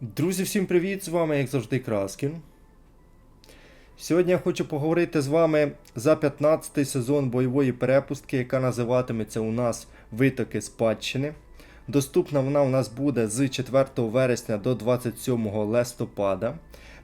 Друзі, всім привіт! З вами, як завжди, Краскін. Сьогодні я хочу поговорити з вами за 15-й сезон бойової перепустки, яка називатиметься у нас Витоки спадщини. Доступна вона у нас буде з 4 вересня до 27 листопада.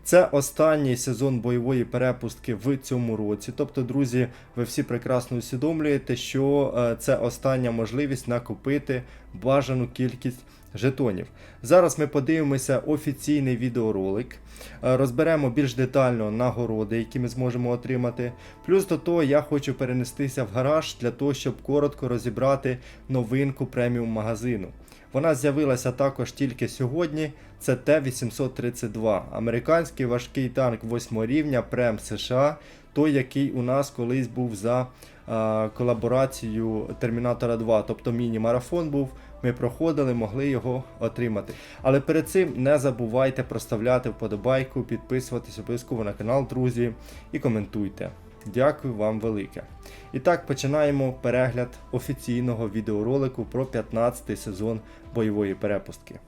Це останній сезон бойової перепустки в цьому році. Тобто, друзі, ви всі прекрасно усвідомлюєте, що е, це остання можливість накопити бажану кількість жетонів. Зараз ми подивимося офіційний відеоролик, е, розберемо більш детально нагороди, які ми зможемо отримати. Плюс до того я хочу перенестися в гараж для того, щоб коротко розібрати новинку преміум магазину. Вона з'явилася також тільки сьогодні. Це Т-832, американський важкий танк 8 рівня Прем США, той, який у нас колись був за а, колаборацією Термінатора 2, тобто міні-марафон був. Ми проходили, могли його отримати. Але перед цим не забувайте проставляти вподобайку, підписуватись обов'язково на канал, друзі, і коментуйте. Дякую вам велике. І так починаємо перегляд офіційного відеоролику про 15-й сезон бойової перепустки.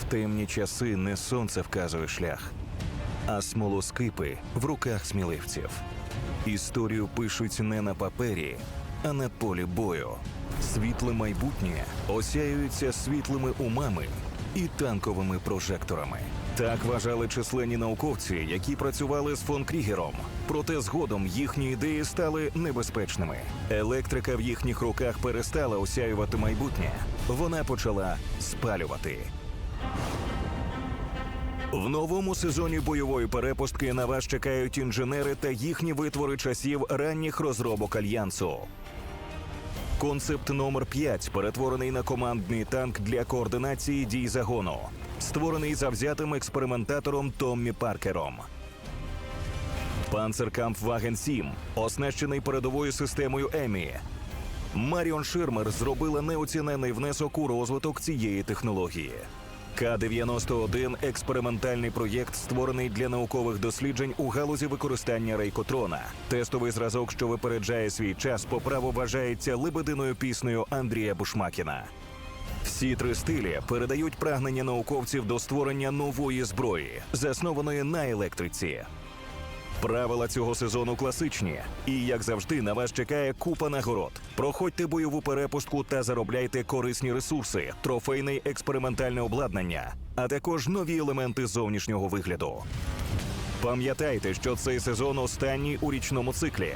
В темні часи не сонце вказує шлях, а смолоскипи в руках сміливців. Історію пишуть не на папері, а на полі бою. Світле майбутнє осяюється світлими умами і танковими прожекторами. Так вважали численні науковці, які працювали з фон Крігером. Проте згодом їхні ідеї стали небезпечними. Електрика в їхніх руках перестала осяювати майбутнє. Вона почала спалювати. В новому сезоні бойової перепустки на вас чекають інженери та їхні витвори часів ранніх розробок альянсу. Концепт номер 5 перетворений на командний танк для координації дій загону, створений завзятим експериментатором Томмі Паркером. Панцеркампфваген 7 оснащений передовою системою Емі. Маріон Ширмер зробила неоцінений внесок у розвиток цієї технології. К-91 – експериментальний проєкт, створений для наукових досліджень у галузі використання рейкотрона. Тестовий зразок, що випереджає свій час, по праву вважається лебединою піснею Андрія Бушмакіна. Всі три стилі передають прагнення науковців до створення нової зброї, заснованої на електриці. Правила цього сезону класичні, і як завжди, на вас чекає купа нагород. Проходьте бойову перепустку та заробляйте корисні ресурси, трофейне експериментальне обладнання, а також нові елементи зовнішнього вигляду. Пам'ятайте, що цей сезон останній у річному циклі.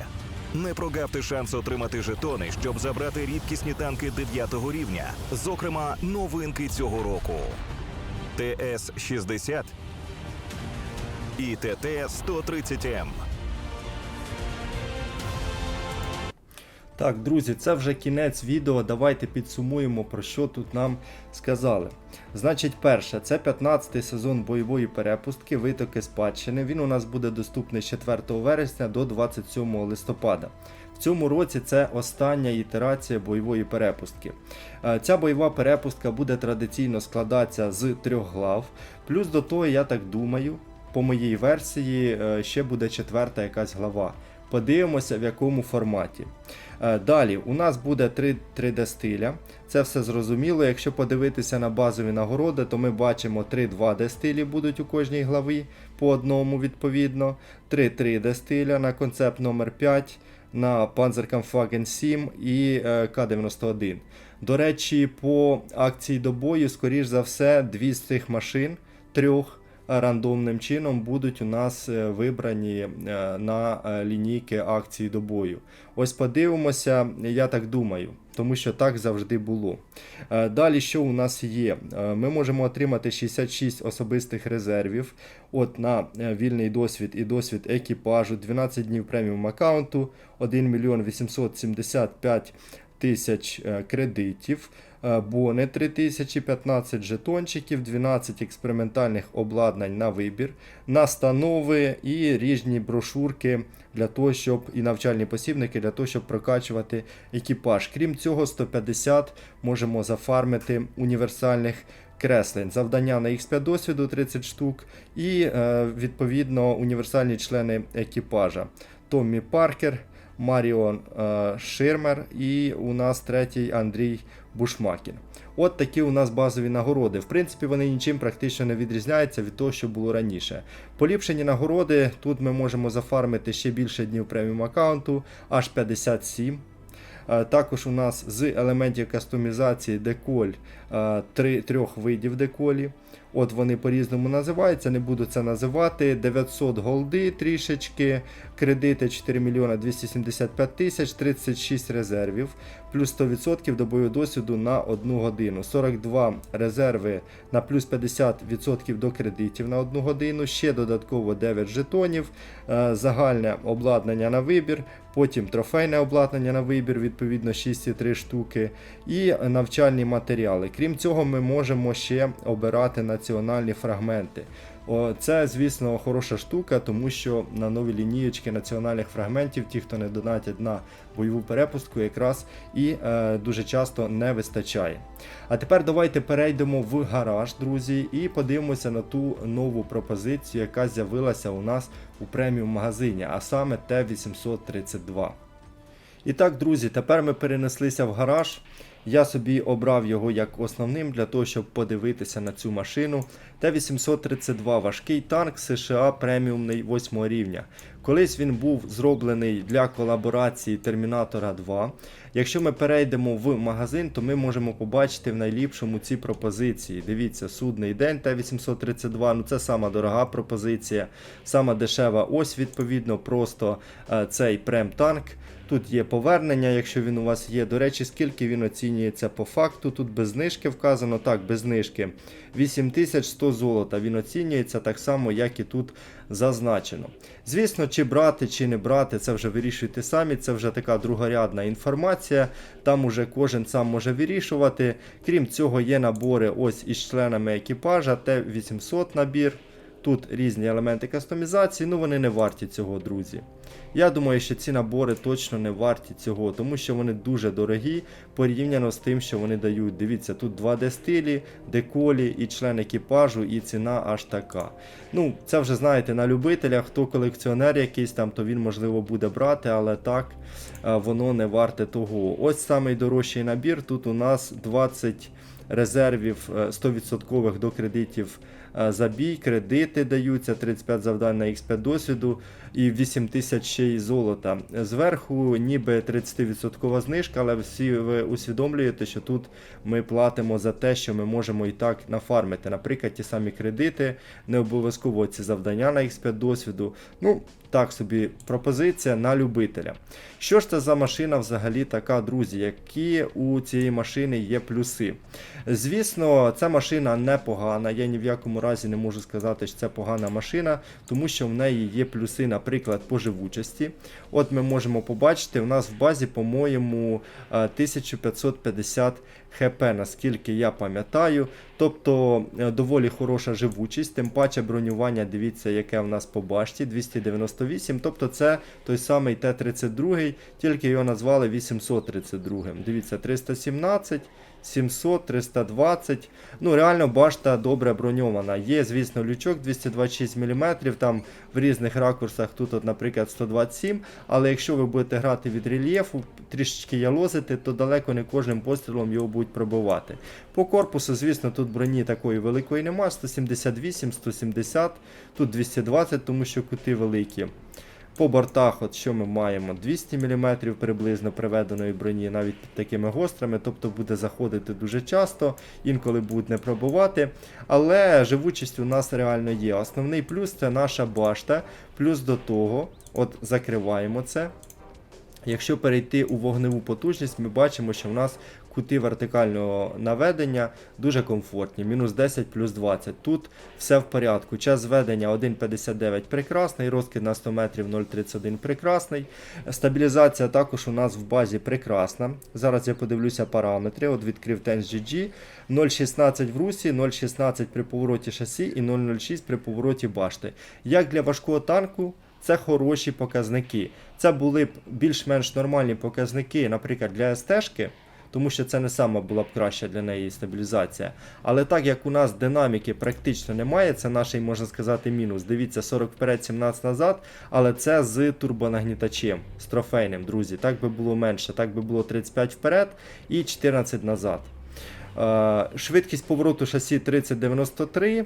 Не прогавте шанс отримати жетони, щоб забрати рідкісні танки 9 рівня, зокрема новинки цього року. ТС-60 і ТТ-130М. Так, друзі, це вже кінець відео. Давайте підсумуємо, про що тут нам сказали. Значить, перше, це 15-й сезон бойової перепустки, витоки спадщини. Він у нас буде доступний з 4 вересня до 27 листопада. В цьому році це остання ітерація бойової перепустки. Е, Ця бойова перепустка буде традиційно складатися з трьох глав. Плюс до того, я так думаю, по моїй версії е, ще буде четверта якась глава. Подивимося, в якому форматі. Е, Далі, у нас буде 3 3D стиля. Це все зрозуміло. Якщо подивитися на базові нагороди, то ми бачимо 3 2D стилі будуть у кожній главі по одному відповідно. 3 3D стиля на концепт номер 5 на Panzerkampfwagen 7 і е, К-91. До речі, по акції до бою, скоріш за все, дві з цих машин трьох рандомним чином будуть у нас е, вибрані е, на е, лінійки акції до бою. Ось подивимося, я так думаю, тому що так завжди було. Далі, що у нас є? Ми можемо отримати 66 особистих резервів от на вільний досвід і досвід екіпажу, 12 днів преміум аккаунту, 1 мільйон 875 тисяч е, кредитів, е, бони 3000, 15 жетончиків, 12 експериментальних обладнань на вибір, настанови і різні брошурки для того, щоб і навчальні посібники для того, щоб прокачувати екіпаж. Крім цього, 150 можемо зафармити універсальних креслень. Завдання на X5 досвіду 30 штук, і е, відповідно універсальні члени екіпажа. Томмі Паркер, Маріон е, Ширмер і у нас третій Андрій Бушмакін. От такі у нас базові нагороди. В принципі, вони нічим практично не відрізняються від того, що було раніше. Поліпшені нагороди. Тут ми можемо зафармити ще більше днів преміум аккаунту, аж 57. Е, Також у нас з елементів кастомізації деколь е, три, трьох видів деколі. От вони по-різному називаються, не буду це називати. 900 голди трішечки, кредити 4 мільйона 275 тисяч, 36 резервів, плюс 100% до бойового досвіду на 1 годину, 42 резерви на плюс 50% до кредитів на 1 годину, ще додатково 9 жетонів, е, загальне обладнання на вибір, потім трофейне обладнання на вибір, відповідно 6,3 штуки, і навчальні матеріали. Крім цього, ми можемо ще обирати національні фрагменти. Це, звісно, хороша штука, тому що на нові лінієчки національних фрагментів, ті, хто не донатять на бойову перепустку, якраз і е, дуже часто не вистачає. А тепер давайте перейдемо в гараж, друзі, і подивимося на ту нову пропозицію, яка з'явилася у нас у преміум магазині, а саме Т832. І так, друзі, тепер ми перенеслися в гараж. Я собі обрав його як основним для того, щоб подивитися на цю машину. Т-832 важкий танк США преміумний 8 рівня. Колись він був зроблений для колаборації Термінатора 2. Якщо ми перейдемо в магазин, то ми можемо побачити в найліпшому ці пропозиції. Дивіться, судний день Т-832, ну це сама дорога пропозиція, сама дешева ось відповідно, просто е, цей прем-танк. Тут є повернення, якщо він у вас є. До речі, скільки він оцінюється по факту. Тут без знижки вказано, так, без знижки. 8100 золота він оцінюється так само, як і тут зазначено. Звісно, чи брати, чи не брати, це вже вирішуйте самі, це вже така другорядна інформація. Там уже кожен сам може вирішувати. Крім цього, є набори ось із членами екіпажа, Т-800 набір. Тут різні елементи кастомізації, ну вони не варті цього, друзі. Я думаю, що ці набори точно не варті цього, тому що вони дуже дорогі порівняно з тим, що вони дають. Дивіться, тут 2D стилі, деколі і член екіпажу, і ціна аж така. Ну, це вже знаєте, на любителях, хто колекціонер якийсь там, то він можливо буде брати, але так е, воно не варте того. Ось самий дорожчий набір. Тут у нас 20 резервів е, 100% до кредитів е, за бій, кредити даються, 35 завдань на X5 досвіду і 8 тисяч ще й золота. Зверху ніби 30% знижка, але всі ви усвідомлюєте, що тут ми платимо за те, що ми можемо і так нафармити. Наприклад, ті самі кредити, не обов'язково ці завдання на X5 досвіду. Ну, так собі пропозиція на любителя. Що ж це за машина взагалі така, друзі? Які у цієї машини є плюси? Звісно, ця машина непогана. Я ні в якому разі не можу сказати, що це погана машина, тому що в неї є плюси, наприклад, по живучості. От ми можемо побачити, у нас в базі, по-моєму, е, 1550 хп, наскільки я пам'ятаю. Тобто е, доволі хороша живучість, тим паче бронювання, дивіться, яке в нас по башті 298. Тобто це той самий Т-32, тільки його назвали 832. Дивіться, 317. 700, 320. Ну, реально башта добре броньована. Є, звісно, лючок 226 мм, там в різних ракурсах тут, от, наприклад, 127. Але якщо ви будете грати від рельєфу, трішечки ялозити, то далеко не кожним пострілом його будуть пробивати. По корпусу, звісно, тут броні такої великої нема. 178, 170, тут 220, тому що кути великі. По бортах, от що ми маємо? 200 мм приблизно приведеної броні, навіть під такими гострими, тобто буде заходити дуже часто, інколи будуть не пробувати. Але живучість у нас реально є. Основний плюс це наша башта. Плюс до того, от закриваємо це. Якщо перейти у вогневу потужність, ми бачимо, що в нас кути вертикального наведення дуже комфортні. Мінус 10 плюс 20. Тут все в порядку. Час зведення 1,59 прекрасний, розкид на 100 метрів 0,31 прекрасний. Стабілізація також у нас в базі прекрасна. Зараз я подивлюся параметри. От відкрив TensGG. 0,16 в русі, 0,16 при повороті шасі і 0,06 при повороті башти. Як для важкого танку, це хороші показники. Це були б більш-менш нормальні показники, наприклад, для СТ-шки, тому що це не сама була б краща для неї стабілізація. Але так як у нас динаміки практично немає, це наш, можна сказати, мінус. Дивіться, 40 вперед, 17 назад, але це з турбонагнітачем, з трофейним, друзі. Так би було менше, так би було 35 вперед і 14 назад. Е, Швидкість повороту шасі 3093.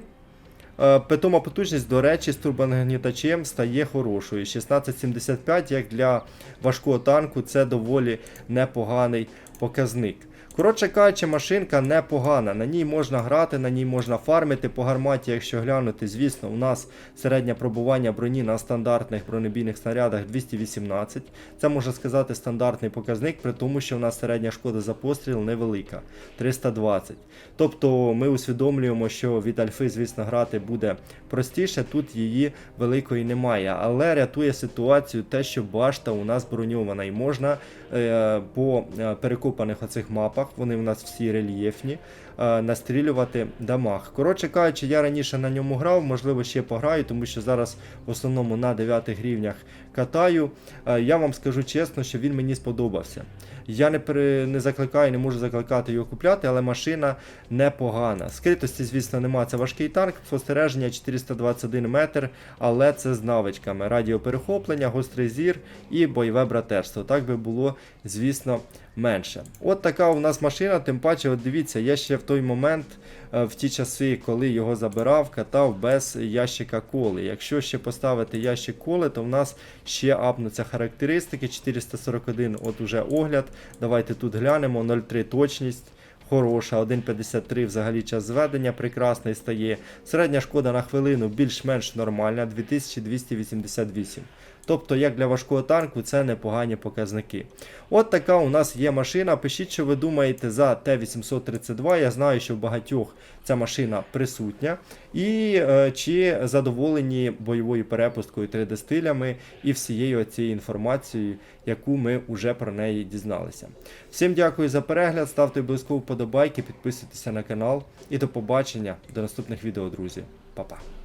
Е, Питома потужність, до речі, з турбонагнітачем стає хорошою. 1675, як для важкого танку, це доволі непоганий показник. Коротше кажучи, машинка непогана. На ній можна грати, на ній можна фармити по гарматі, якщо глянути. Звісно, у нас середнє пробування броні на стандартних бронебійних снарядах 218. Це можна сказати стандартний показник, при тому, що у нас середня шкода за постріл невелика 320. Тобто ми усвідомлюємо, що від альфи, звісно, грати буде простіше, тут її великої немає. Але рятує ситуацію те, що башта у нас броньована і можна е, по е, перекопаних оцих мапах, вони у нас всі рельєфні, е, настрілювати дамаг. Коротше кажучи, я раніше на ньому грав, можливо, ще пограю, тому що зараз в основному на 9 рівнях катаю. Е, Я вам скажу чесно, що він мені сподобався. Я не, пере, не закликаю, не можу закликати його купляти, але машина непогана. Скритості, звісно, нема. Це важкий танк, спостереження 421 метр, але це з навичками. Радіоперехоплення, гострий зір і бойове братерство. Так би було, звісно, менше. От така у нас машина, тим паче, от дивіться, я ще в той момент, е, в ті часи, коли його забирав, катав без ящика коли. Якщо ще поставити ящик коли, то в нас ще апнуться характеристики. 441, от уже огляд. Давайте тут глянемо. 0,3 точність. Хороша, 1,53 взагалі час зведення прекрасний стає. Середня шкода на хвилину більш-менш нормальна, 2288. Тобто, як для важкого танку, це непогані показники. От така у нас є машина. Пишіть, що ви думаєте за Т-832. Я знаю, що в багатьох ця машина присутня. І е, чи задоволені бойовою перепусткою 3D-стилями і всією цією інформацією, яку ми вже про неї дізналися. Всім дякую за перегляд, ставте обов'язково вподобайки, підписуйтеся на канал і до побачення до наступних відео, друзі. Па-па.